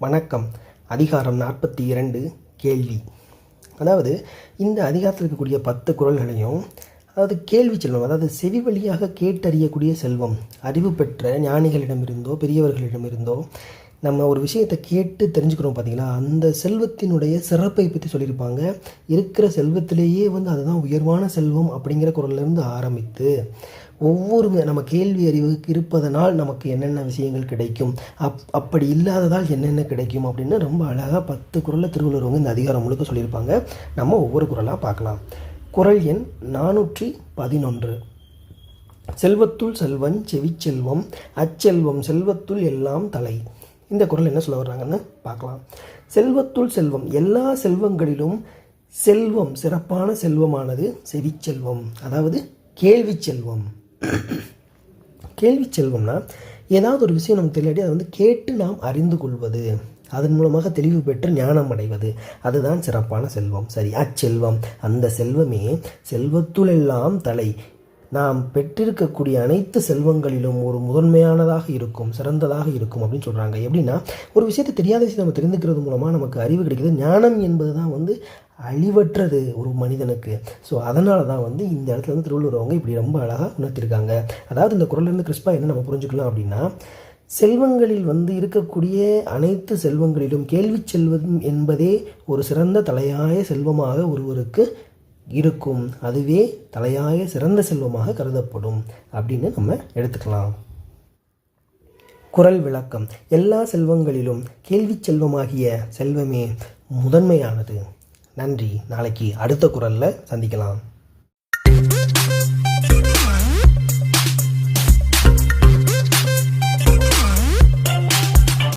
வணக்கம். அதிகாரம் நாற்பத்தி இரண்டு கேள்வி. அதாவது இந்த அதிகாரத்தில் இருக்கக்கூடிய பத்து குறள்களையும் அதாவது கேள்வி செல்வம் அதாவது செவி வழியாக கேட்டறியக்கூடிய செல்வம் அறிவு பெற்ற ஞானிகளிடமிருந்தோ பெரியவர்களிடமிருந்தோ நம்ம ஒரு விஷயத்தை கேட்டு தெரிஞ்சுக்கிறோம் பார்த்தீங்களா? அந்த செல்வத்தினுடைய சிறப்பை பற்றி சொல்லியிருப்பாங்க. இருக்கிற செல்வத்திலேயே வந்து அதுதான் உயர்வான செல்வம் அப்படிங்கிற குரல்லேருந்து ஆரம்பித்து ஒவ்வொரு நம்ம கேள்வி அறிவு இருப்பதனால் நமக்கு என்னென்ன விஷயங்கள் கிடைக்கும்? அப் அப்படி இல்லாததால் என்னென்ன கிடைக்கும் அப்படின்னு ரொம்ப அழகாக பத்து குரலில் திருவள்ளுவர் வந்து இந்த அதிகாரம் முழுக்க சொல்லியிருப்பாங்க. நம்ம ஒவ்வொரு குரலாக பார்க்கலாம். குரல் எண் நானூற்றி பதினொன்று. செல்வத்துள் செல்வன் செவிச்செல்வம் அச்செல்வம் செல்வத்துள் எல்லாம் தலை. இந்த குரல் என்ன சொல்ல வர்றாங்கன்னு பார்க்கலாம். செல்வத்துள் செல்வம் எல்லா செல்வங்களிலும் செல்வம் சிறப்பான செல்வமானது செவிச்செல்வம் அதாவது கேள்வி செல்வம். கேள்வி செல்வம்னா ஏதாவது ஒரு விஷயம் நமக்கு தெரியாட்டி அதை வந்து கேட்டு நாம் அறிந்து கொள்வது. அதன் மூலமாக தெளிவு பெற்று ஞானம் அடைவது. அதுதான் சிறப்பான செல்வம். சரி அச்செல்வம். அந்த செல்வமே செல்வத்துளெல்லாம் தலை. நாம் பெற்றிருக்கக்கூடிய அனைத்து செல்வங்களிலும் ஒரு முதன்மையானதாக இருக்கும் சிறந்ததாக இருக்கும் அப்படின்னு சொல்கிறாங்க எப்படின்னா ஒரு விஷயத்தை தெரியாத விஷயம் நம்ம தெரிந்துக்கிறது மூலமாக நமக்கு அறிவு கிடைக்குது. ஞானம் என்பது தான் வந்து அழிவற்றது ஒரு மனிதனுக்கு. ஸோ அதனால தான் வந்து இந்த இடத்துல வந்து திருவள்ளுவர் அவங்க இப்படி ரொம்ப அழகாக உணர்த்திருக்காங்க. அதாவது இந்த குரல்லேருந்து கிறிஸ்பா என்ன நம்ம புரிஞ்சுக்கலாம் அப்படின்னா செல்வங்களில் வந்து இருக்கக்கூடிய அனைத்து செல்வங்களிலும் கேள்வி செல்வம் என்பதே ஒரு சிறந்த தலையாய செல்வமாக ஒருவருக்கு இருக்கும். அதுவே தலையாய சிறந்த செல்வமாக கருதப்படும். அப்படின்னு நம்ம எடுத்துக்கலாம். குரல் விளக்கம். எல்லா செல்வங்களிலும் கேள்வி செல்வமாகிய செல்வமே முதன்மையானது. நன்றி. நாளைக்கு அடுத்த குரலில் சந்திக்கலாம்.